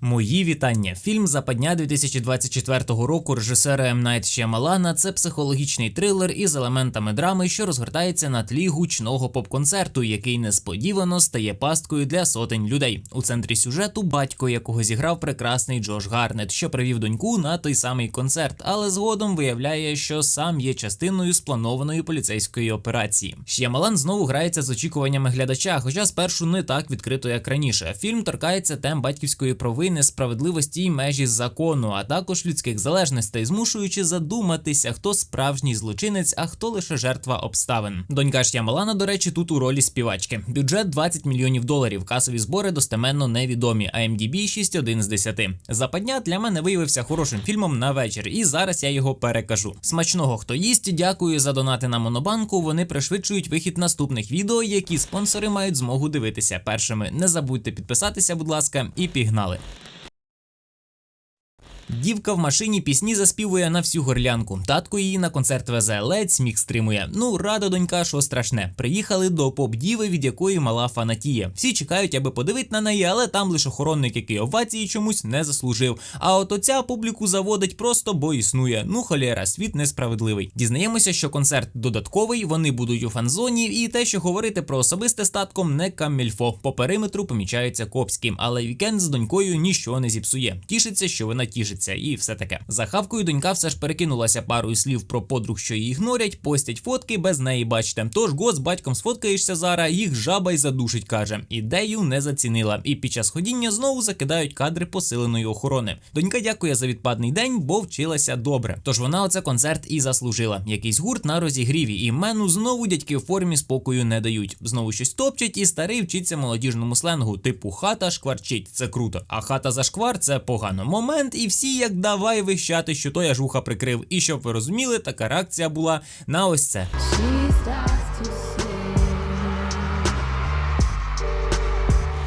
Мої вітання. Фільм Западня 2024 року режисера М. Найт Шямалана – це психологічний трилер із елементами драми, що розгортається на тлі гучного поп-концерту, який несподівано стає пасткою для сотень людей. У центрі сюжету батько, якого зіграв прекрасний Джош Гарнет, що привів доньку на той самий концерт, але згодом виявляє, що сам є частиною спланованої поліцейської операції. Шямалан знову грається з очікуваннями глядача, хоча спершу не так відкрито, як раніше. Фільм торкається тем батьківської провини, справедливості і межі закону, а також людських залежностей, змушуючи задуматися, хто справжній злочинець, а хто лише жертва обставин. Донька Шямалана, до речі, тут у ролі співачки. Бюджет 20 мільйонів доларів. Касові збори достеменно невідомі. А MDB 6,1 з 10. Западня для мене виявився хорошим фільмом на вечір, і зараз я його перекажу. Смачного хто їсть, дякую за донати на монобанку. Вони пришвидшують вихід наступних відео, які спонсори мають змогу дивитися першими. Не забудьте підписатися, будь ласка, і пігнали. Дівка в машині пісні заспівує на всю горлянку. Татко її на концерт везе, ледь сміх стримує. Ну, рада донька, що страшне. Приїхали до поп-діви, від якої мала фанатіє. Всі чекають, аби подивити на неї, але там лише охоронник, який овації чомусь не заслужив. А от оця публіку заводить просто, бо існує. Ну, холєра, світ несправедливий. Дізнаємося, що концерт додатковий, вони будуть у фан-зоні, і те, що говорити про особисте статком, не камільфо. По периметру помічається Копським, але вікенд з донькою ніщо не зіпсує. Тішиться, що вона тішиться, і все таке. За хавкою донька все ж перекинулася парою слів про подруг, що її ігнорять, постять фотки без неї, бачите. Тож го з батьком сфоткаєшся зараз, їх жаба й задушить, каже. Ідею не зацінила. І під час ходіння знову закидають кадри посиленої охорони. Донька дякує за відпадний день, бо вчилася добре. Тож вона оце концерт і заслужила. Якийсь гурт на розігріві, і мену знову дядьки в формі спокою не дають. Знову щось топчуть, і старий вчиться молодіжному сленгу, типу хата шкварчить, це круто. А хата за шквар це погано. Момент, і всі як давай вищати, що то я жуха прикрив. І щоб ви розуміли, така реакція була на ось це.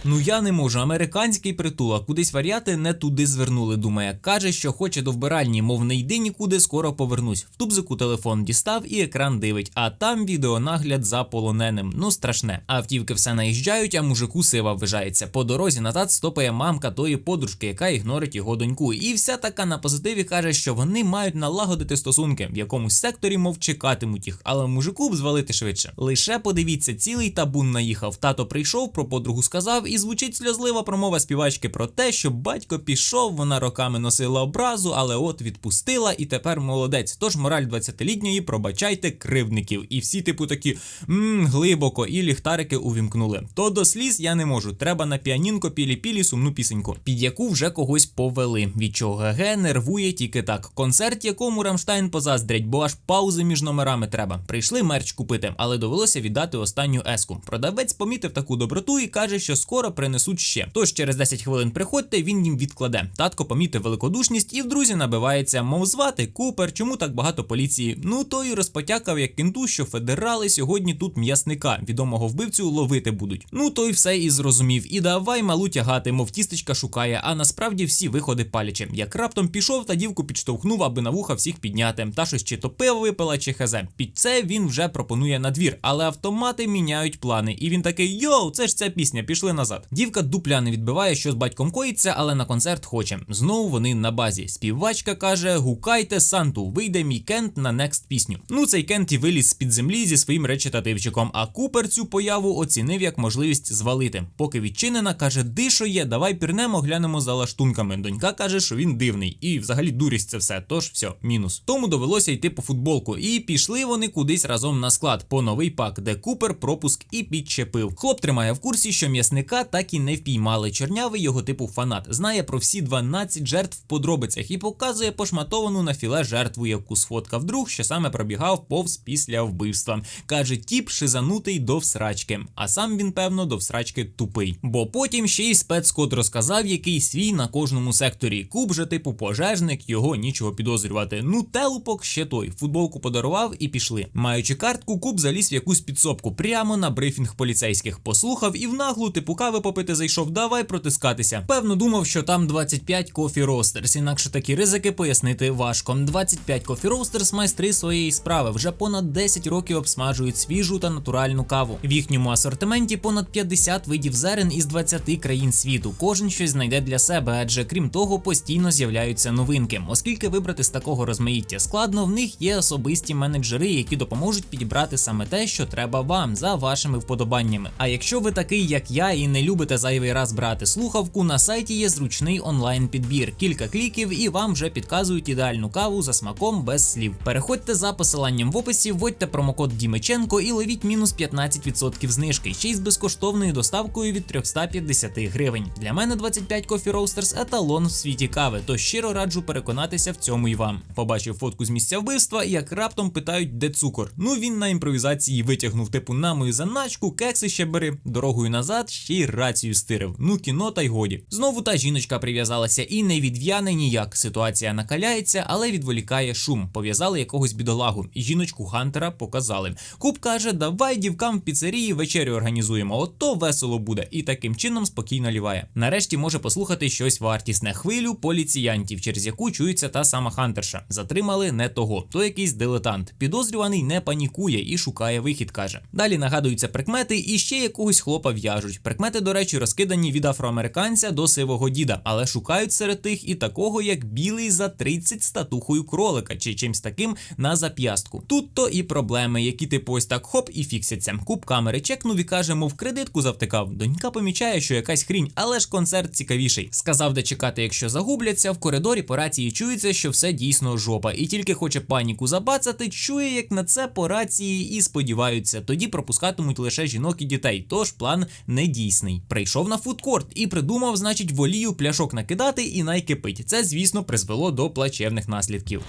Ну я не можу. Американський притулок. Кудись варіати не туди звернули. Думає, каже, що хоче до вбиральні, мов не йди нікуди, скоро повернусь. В тубзику телефон дістав і екран дивить. А там відеонагляд за полоненим. Ну страшне. Автівки все наїжджають, а мужику сива ввижається. По дорозі назад стопає мамка тої подружки, яка ігнорить його доньку. І вся така на позитиві каже, що вони мають налагодити стосунки в якомусь секторі, мов чекатимуть їх, але мужику б звалити швидше. Лише подивіться, цілий табун наїхав. Тато прийшов, про подругу сказав, і звучить сльозлива промова співачки про те, що батько пішов, вона роками носила образу, але от відпустила і тепер молодець. Тож мораль 20-літньої пробачайте кривдників. І всі, типу, такі мм, глибоко, і ліхтарики увімкнули. То до сліз я не можу. Треба на піанінко пілі-пілі сумну пісеньку, під яку вже когось повели. Від чого ГГ нервує тільки так. Концерт, якому Рамштайн позаздрять, бо аж паузи між номерами треба. Прийшли мерч купити, але довелося віддати останню еску. Продавець помітив таку доброту і каже, що скоро принесуть ще. Тож через 10 хвилин приходьте, він їм відкладе. Татко помітив великодушність і в друзі набивається, мов звати Купер, чому так багато поліції. Ну той і розпотякав як кінту, що федерали сьогодні тут м'ясника, відомого вбивцю, ловити будуть. Ну той все і зрозумів. І давай малу тягати, мов тістечка шукає, а насправді всі виходи паляче. Як раптом пішов та дівку підштовхнув, аби на вуха всіх підняти. Та щось чи то пиво випила, чи хезе. Під це він вже пропонує надвір, але автомати міняють плани. І він такий: Йоу, це ж ця пісня, пішли назад. Дівка дупля не відбиває, що з батьком коїться, але на концерт хоче. Знову вони на базі. Співачка каже: Гукайте Санту, вийде мій кент на некст пісню. Ну цей кент і виліз з під землі зі своїм речитативчиком. А Купер цю появу оцінив як можливість звалити. Поки відчинена, каже: Дишо є, давай пірнемо, глянемо за лаштунками. Донька каже, що він дивний, і взагалі дурість це все. Тож все, мінус. Тому довелося йти по футболку. І пішли вони кудись разом на склад по новий пак, де Купер пропуск і підчепив. Хлоп тримає в курсі, що м'ясника так і не впіймали. Чорнявий його типу фанат знає про всі 12 жертв в подробицях і показує пошматовану на філе жертву, яку сфоткав друг, що саме пробігав повз після вбивства. Каже, тіп шизанутий до всрачки, а сам він, певно, до всрачки тупий. Бо потім ще й спецкод розказав, який свій на кожному секторі. Куб же, типу, пожежник, його нічого підозрювати. Ну, телупок ще той. Футболку подарував і пішли. Маючи картку, куб заліз в якусь підсобку прямо на брифінг поліцейських. Послухав і в наглу типука кави попити зайшов, давай протискатися. Певно, думав, що там 25 Coffee Roasters, інакше такі ризики пояснити важко. 25 Coffee Roasters – майстри своєї справи вже понад 10 років обсмажують свіжу та натуральну каву. В їхньому асортименті понад 50 видів зерен із 20 країн світу. Кожен щось знайде для себе, адже крім того, постійно з'являються новинки. Оскільки вибрати з такого розмаїття складно, в них є особисті менеджери, які допоможуть підібрати саме те, що треба вам за вашими вподобаннями. А якщо ви такий, як я, і не любите зайвий раз брати слухавку, на сайті є зручний онлайн підбір. Кілька кліків, і вам вже підказують ідеальну каву за смаком без слів. Переходьте за посиланням в описі, вводьте промокод Дімиченко і ловіть мінус 15% знижки, ще й з безкоштовною доставкою від 350 гривень. Для мене 25 Coffee Roasters – еталон в світі кави, то щиро раджу переконатися в цьому і вам. Побачив фотку з місця вбивства, і як раптом питають, де цукор. Ну він на імпровізації витягнув типу на мою заначку, кекси ще бери, дорогою назад ще й рацію стирив. Ну кіно та й годі. Знову та жіночка прив'язалася і не відв'яне ніяк. Ситуація накаляється, але відволікає шум. Пов'язали якогось бідолагу. І жіночку Хантера показали. Куб каже: давай дівкам в піцерії вечерю організуємо. Ото весело буде. І таким чином спокійно ліває. Нарешті може послухати щось вартісне хвилю поліціянтів, через яку чується та сама Хантерша. Затримали не того, то якийсь дилетант. Підозрюваний не панікує і шукає вихід, каже. Далі нагадуються прикмети і ще якогось хлопа в'яжуть. Прикмети, до речі, розкидані від афроамериканця до сивого діда, але шукають серед тих і такого, як білий за 30 статухою кролика чи чимсь таким на зап'ястку. Тут то і проблеми, які типу ось так хоп і фіксяться. Куб камери чекнув і каже, мов кредитку завтикав. Донька помічає, що якась хрінь, але ж концерт цікавіший. Сказав, де чекати, якщо загубляться. В коридорі по рації чується, що все дійсно жопа, і тільки хоче паніку забацати, чує, як на це по рації і сподіваються. Тоді пропускатимуть лише жінок і дітей. Тож план не дійсний. Прийшов на фудкорт і придумав, значить, волію пляшок накидати і найкипить. Це, звісно, призвело до плачевних наслідків.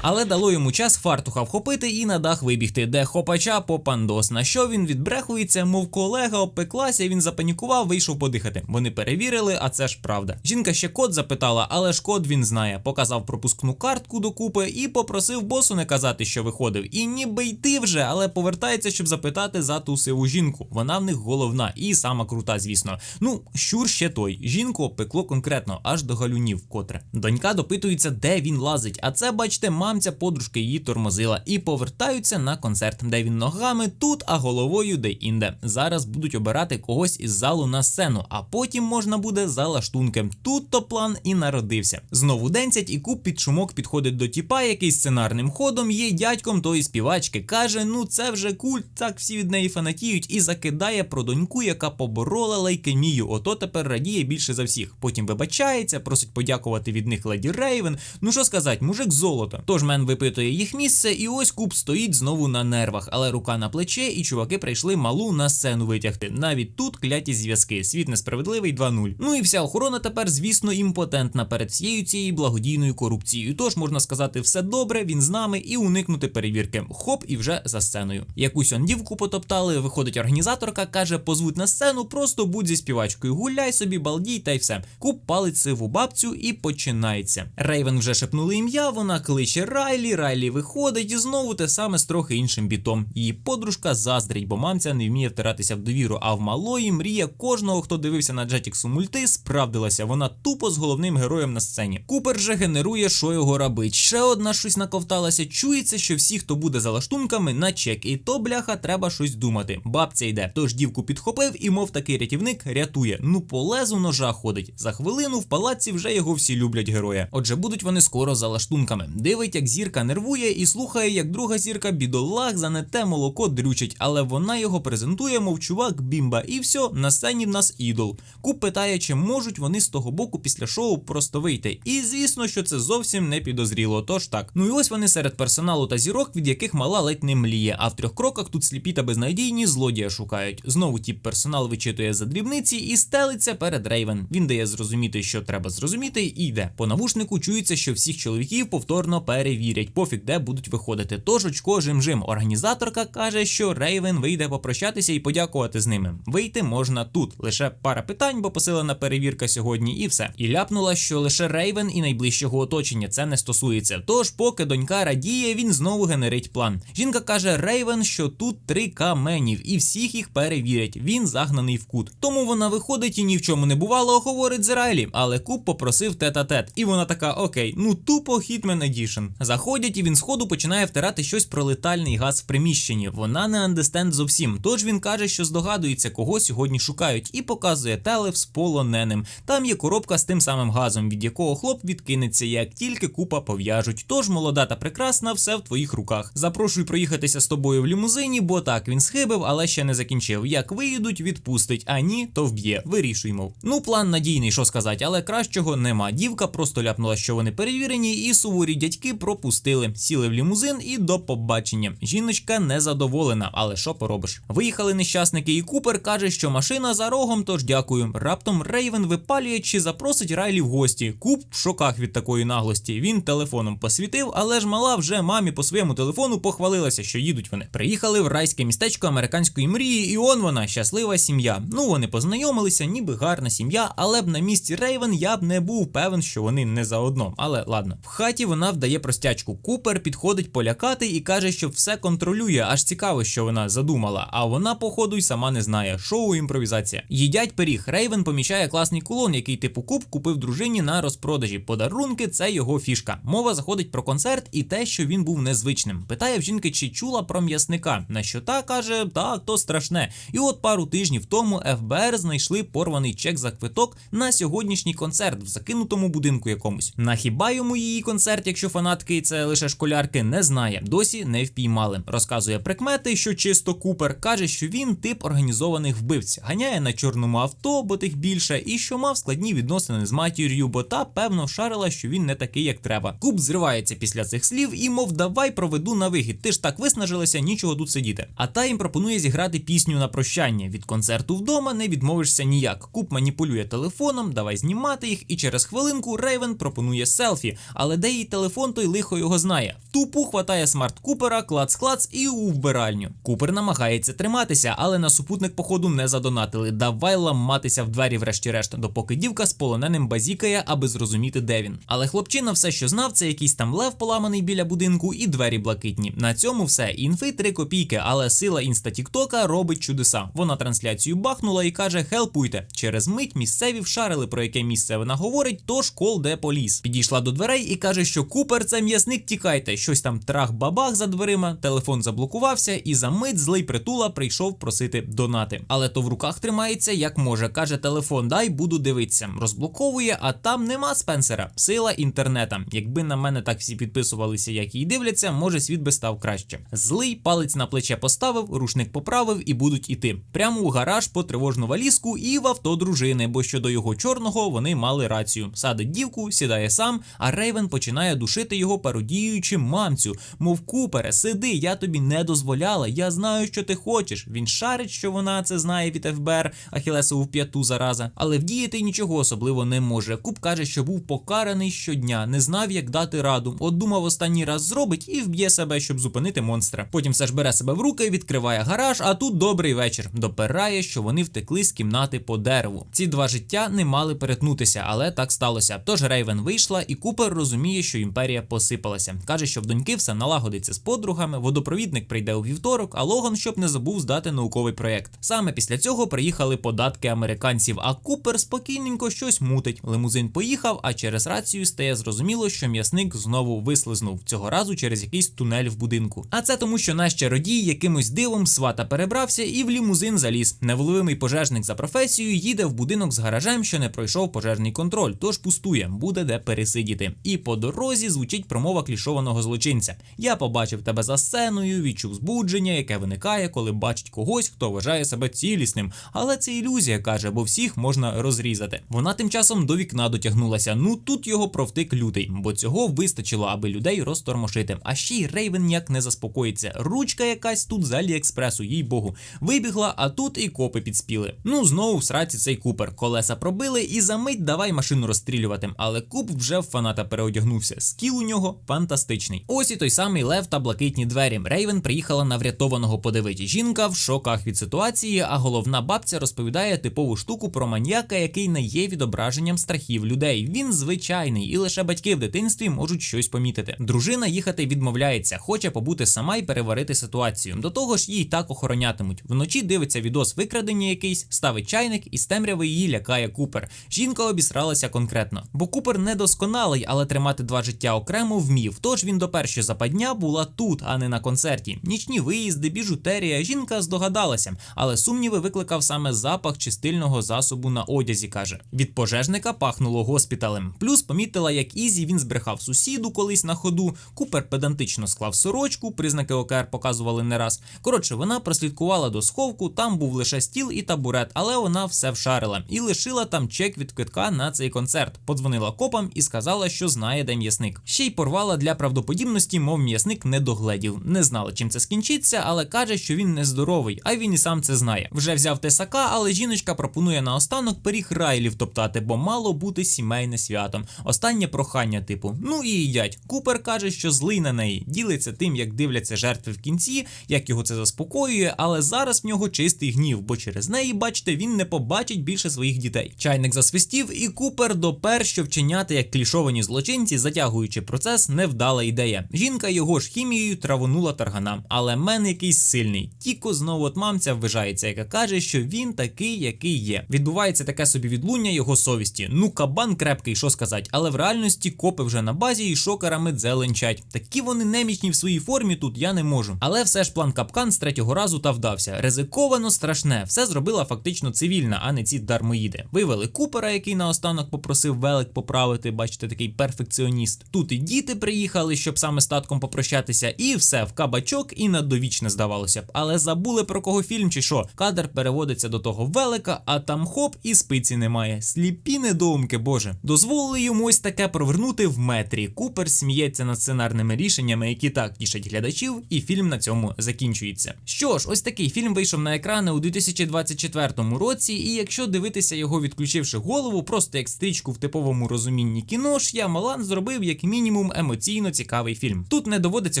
Але дало йому час фартуха вхопити і на дах вибігти, де хопача по пандос. На що він відбрехується, мов колега обпеклася, він запанікував, вийшов подихати. Вони перевірили, а це ж правда. Жінка ще код запитала, але ж код він знає. Показав пропускну картку докупи і попросив босу не казати, що виходив. І ніби йти вже, але повертається, щоб запитати за ту сиву жінку. Вона в них головна і сама крута, звісно. Ну, щур ще той. Жінку обпекло конкретно, аж до галюнів, котре. Донька допитується, де він лазить. А це, бачите, мамця подружки її тормозила. І повертаються на концерт, де він ногами тут, а головою де інде. Зараз будуть обирати когось із залу на сцену, а потім можна буде за лаштунком. Тут то план і народився. Знову денцять, і куб під шумок підходить до тіпа, який сценарним ходом є дядьком тої співачки. Каже: ну це вже культ, так всі від неї фанатіють, і закидає про доньку, яка поборола лейкемію. Ото тепер радіє більше за всіх. Потім вибачається, просить подякувати від них леді Рейвен. Ну що сказати, мужик золото. Тож мен випитує їх місце, і ось куб стоїть знову на нервах, але рука на плече, і чуваки прийшли малу на сцену витягти. Навіть тут кляті зв'язки. Світ несправедливий 2-0. Ну і вся охорона тепер, звісно, імпотентна перед всією цією благодійною корупцією. Тож можна сказати, все добре, він з нами і уникнути перевірки. Хоп, і вже за сценою. Якусь он дівку потоптали. Виходить організаторка, каже: позвуть на сцену, просто будь зі співачкою, гуляй собі, балдій, та й все. Куб палить сиву бабцю і починається. Рейвен вже шепнули ім'я, вона кличе Райлі, Райлі виходить і знову те саме з трохи іншим бітом. Її подружка заздрить, бо мамця не вміє втиратися в довіру. А в малої мрія кожного, хто дивився на Jetix у мульти, справдилася. Вона тупо з головним героєм на сцені. Купер же генерує, що його робить. Ще одна щось наковталася. Чується, що всі, хто буде за лаштунками, на чек. І то бляха треба щось думати. Бабця йде. Тож дівку підхопив і, мов такий рятівник, рятує. Ну по лезу ножа ходить. За хвилину в палаці вже його всі люблять героя. Отже, будуть вони скоро за лаштунками. Дивить, як зірка нервує і слухає, як друга зірка бідолах за не те молоко дрючить, але вона його презентує, мов чувак бімба, і все, на сцені в нас ідол. Куб питає, чи можуть вони з того боку після шоу просто вийти. І звісно, що це зовсім не підозріло. Тож так. Ну і ось вони серед персоналу та зірок, від яких мала ледь не мліє. А в трьох кроках тут сліпі та безнадійні злодія шукають. Знову тіп персонал вичитує за дрібниці і стелиться перед Рейвен. Він дає зрозуміти, що треба зрозуміти, і йде. По навушнику чується, що всіх чоловіків повторно перевірять, пофіг де будуть виходити. Тож очко жим-жим. Організаторка каже, що Рейвен вийде попрощатися і подякувати з ними. Вийти можна тут. Лише пара питань, бо посилена перевірка сьогодні, і все. І ляпнула, що лише Рейвен і найближчого оточення це не стосується. Тож, поки донька радіє, він знову генерить план. Жінка каже Рейвен, що тут три каменів, і всіх їх перевірять. Він загнаний в кут. Тому вона виходить і ні в чому не бувало, говорить з. Але Куб попросив тет-а-тет. І вона така: Окей, ну тупо Hitman Edition. Заходять, і він сходу починає втирати щось про летальний газ в приміщенні. Вона не андестенд зовсім. Тож він каже, що здогадується, кого сьогодні шукають, і показує телев з полоненим. Там є коробка з тим самим газом, від якого хлоп відкинеться, як тільки купа пов'яжуть. Тож молода та прекрасна, все в твоїх руках. Запрошую проїхатися з тобою в лімузині, бо так він схибив, але ще не закінчив. Як виїдуть, відпустить, а ні, то вб'є. Вирішуємо. Ну, план надійний, що сказати, але кращого нема. Дівка просто ляпнула, що вони перевірені, і суворі дядьки пропустили. Сіли в лімузин і до побачення. Жіночка незадоволена, але що поробиш? Виїхали нещасники, і Купер каже, що машина за рогом, тож дякую. Раптом Рейвен випалює чи запросить Райлі в гості. Куп в шоках від такої наглості. Він телефоном посвітив, але ж мала вже мамі по своєму телефону похвалилася, що їдуть вони. Приїхали в райське містечко американської мрії, і он вона щаслива сім'я. Ну вони познайомилися, ніби гарна сім'я, але б на місці Рейвен я б не був певен, що вони не заодно. Але ладно, в хаті вона вдає простячку. Купер підходить полякати і каже, що все контролює. Аж цікаво, що вона задумала. А вона, походу, й сама не знає. Шоу імпровізація. Їдять пиріг. Рейвен помічає класний кулон, який типу куб купив дружині на розпродажі. Подарунки це його фішка. Мова заходить про концерт і те, що він був незвичним. Питає в жінки, чи чула про м'ясника. На що та каже, так, то страшне. І от пару тижнів тому ФБР знайшли порваний чек за квиток на сьогоднішній концерт в закинутому будинку якомусь. На хіба йому її концерт, якщо фанатки це лише школярки, не знає. Досі не впіймали. Розказує прикмети, що чисто Купер каже, що він тип організованих вбивць, ганяє на чорному авто, бо тих більше, і що мав складні відносини з матір'ю, бо та певно шарила, що він не такий, як треба. Куб зривається після цих слів і мов давай проведу на вихід. Ти ж так виснажилася, нічого тут сидіти. А та їм пропонує зіграти пісню на прощання. Від концерту вдома не відмовишся ніяк. Куб маніпулює телефоном, давай знімати їх, і через хвилинку Рейвен пропонує селфі. Але де її телефон, той лихо його знає. Тупу хватає смарт Купера, клац-клац і у вбиральню. Купер намагається триматися, але на супутник походу не задонатили. Давай ламатися в двері, врешті-решт, допоки дівка з полоненим базікає, аби зрозуміти, де він. Але хлопчина все, що знав, це якийсь там лев поламаний біля будинку і двері блакитні. На цьому все. Інфи 3 копійки, але сила інста Тіктока робить чудеса. Вона трансляцію бахнула і каже: Хелпуйте. Через мить місцеві вшарили про яке місце вона говорить, тож кол де поліс. Підійшла до дверей і каже, що Купер це м'ясник, тікайте. Щось там трах-бабах за дверима, телефон заблокувався, і за мить злий притула прийшов просити донати. Але то в руках тримається як може. каже телефон, дай буду дивитися. Розблоковує, а там нема Спенсера. Сила інтернета. Якби на мене так всі підписувалися, як і дивляться, може світ би став краще. Злий палець на плече поставив, рушник поправив і будуть іти. Прямо у гараж по тривожну валізку і в авто дружини, бо щодо його чорного вони мали рацію. Садить дівку, сідає сам, а Рейвен починає душити його, пародіюючи мамцю. Мов купере, сиди, я тобі не дозволяла. Я знаю, що ти хочеш. Він шарить, що вона це знає від ФБР, Ахілесову в п'яту зараза, але вдіяти нічого особливо не може. Куб каже, що був покараний щодня, не знав, як дати раду. От думав, останній раз зробить і вб'є себе, щоб зупинити монстра. Потім все ж бере себе в руки, відкриває гараж, а тут добрий вечір. Допирає, що вони втекли з кімнати по дереву. Ці два життя не мали перетнутися, але так сталося. Тож Рейвен вийшла, і Купер розуміє, що імперія посипалася. Каже, що в доньки все налагодиться з подругами, водопровідник прийде у вівторок, а Логан щоб не забув здати науковий проєкт. Саме після цього приїхали податки американців, а Купер спокійненько щось мутить. Лимузин поїхав, а через рацію стає зрозуміло, що м'ясник знову вислизнув цього разу через якийсь тунель в будинку. А це тому, що наш чародій якимось дивом свата перебрався і в лімузин заліз. Невловимий пожежник за професією їде в будинок з гаражем, що не пройшов пожежний контроль, тож пустує, буде де пересидіти. І по дорозі звучить промова клішованого злочинця. Я побачив тебе за сценою, відчув збудження, яке виникає, коли бачить когось, хто вважає себе цілісним. Але це ілюзія, каже, бо всіх можна розрізати. Вона тим часом до вікна дотягнулася. Ну тут його провтик лютий, бо цього вистачило, аби людей розтормошити. А ще й Рейвен ніяк не заспокоїться. Ручка якась тут з Аліекспресу, їй богу. Вибігла, а тут і копи підспіли. Ну знову в сраці цей купер. Колеса пробили, і за мить давай машину розстрілювати. Але куп вже в фаната переодягнувся. Скіл у нього нього фантастичний. Ось і той самий лев та блакитні двері. Рейвен приїхала на врятованого подивити. Жінка в шоках від ситуації, а головна бабця розповідає типову штуку про маньяка, який не є відображенням страхів людей. Він звичайний, і лише батьки в дитинстві можуть щось помітити. Дружина їхати відмовляється, хоче побути сама і переварити ситуацію. До того ж, їй так охоронятимуть. Вночі дивиться відос викрадення якийсь, ставить чайник і з темряви її лякає Купер. Жінка обісралася конкретно, бо Купер недосконалий, але тримати два життя окремо вмів. Тож він до першої западня була тут, а не на концерті. Нічні виїзди, біжутерія. Жінка здогадалася, але сумніви викликав саме запах чистильного засобу на одязі. каже від пожежника пахнуло госпіталем. Плюс помітила, як Ізі він збрехав сусіду колись на ходу. Купер педантично склав сорочку, признаки ОКР показували не раз. Коротше, вона прослідкувала до сховку. Там був лише стіл і табурет, але вона все вшарила і лишила там чек від квитка на цей концерт. Подзвонила копам і сказала, що знає, де м'ясник. Ще й порвала для правдоподібності, мов м'ясник не догледів. Не знала, чим це скінчиться, але каже, що він нездоровий, а він і сам це знає. Вже взяв тесака, але жіночка пропонує наостанок пиріг райлів топтати, бо мало бути сімейне святом. Останнє прохання, типу, ну і їдять. Купер каже, що злий на неї, ділиться тим, як дивляться жертви в кінці, як його це заспокоює, але зараз в нього чистий гнів, бо через неї, бачите, він не побачить більше своїх дітей. Чайник засвистів, і Купер допер, що вчиняти як клішовані злочинці, затягуючи процес, невдала ідея. Жінка його ж хімією травонула тарганам, але мен якийсь сильний. Тіко знову от мамця ввижається, яка каже, що він такий, який є. Відбувається таке собі відлуння його совісті. Ну, кабан крепкий, що сказати, але в реальності копи вже на базі і шокерами дзеленчать. Такі вони немічні в своїй формі тут я не можу. Але все ж план капкан з третього разу та вдався. Ризиковано страшне. Все зробила фактично цивільна, а не ці дармоїди. Вивели Купера, який наостанок попросив велик поправити. Бачите, такий перфекціоніст. Тут і діти приїхали, щоб саме з татком попрощатися, і все в кабачок і на довічне здавалося б. Але забули про кого фільм чи що. Кадр переводиться до того велика, а там хоп і спиці немає. Сліпі недоумки, боже. Дозволили йому ось таке провернути в метрі. Купер сміється над сценарними рішеннями, які так тішать глядачів, і фільм на цьому закінчується. Що ж, ось такий фільм вийшов на екрани у 2024 році, і якщо дивитися його відключивши голову, просто як стрічку в типовому розумінні кіно ж я Малан зробив як мінімум емоційно цікавий фільм. Тут не доводиться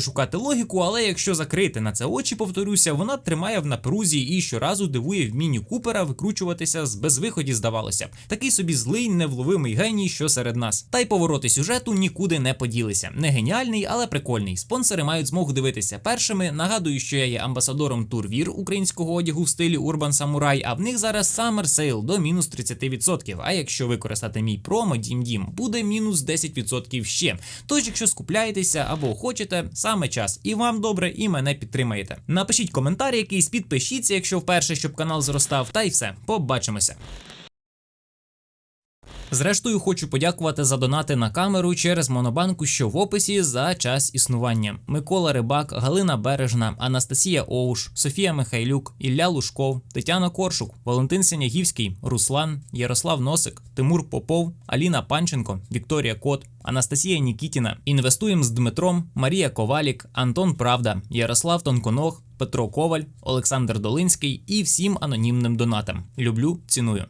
шукати логіку, але якщо закрити на це очі, повторюся, вона тримає в напрузі і щоразу дивує вмінню Купера викручуватися з безвиході, здавалося. Такий собі злий, невловимий геній, що серед нас. Та й повороти сюжету нікуди не поділися. Не геніальний, але прикольний. Спонсори мають змогу дивитися першими. Нагадую, що я є амбасадором Турвір українського одягу в стилі Urban Samurai, а в них зараз Summer Sale до мінус 30%. А якщо використати мій промо Дім Дім, буде мінус 10% ще. Тож, якщо скупляєтеся або хочете, саме час і вам добре, і мене підтримаєте. Напишіть коментар якийсь, підпишіться, якщо вперше, щоб канал зростав, та й все. Побачимося. Зрештою, хочу подякувати за донати на камеру через Монобанку, що в описі за час існування. Микола Рибак, Галина Бережна, Анастасія Оуш, Софія Михайлюк, Ілля Лужков, Тетяна Коршук, Валентин Синягівський, Руслан, Ярослав Носик, Тимур Попов, Аліна Панченко, Вікторія Кот, Анастасія Нікітіна. Інвестуємо з Дмитром, Марія Ковалік, Антон Правда, Ярослав Тонконог, Петро Коваль, Олександр Долинський і всім анонімним донатам. Люблю, ціную.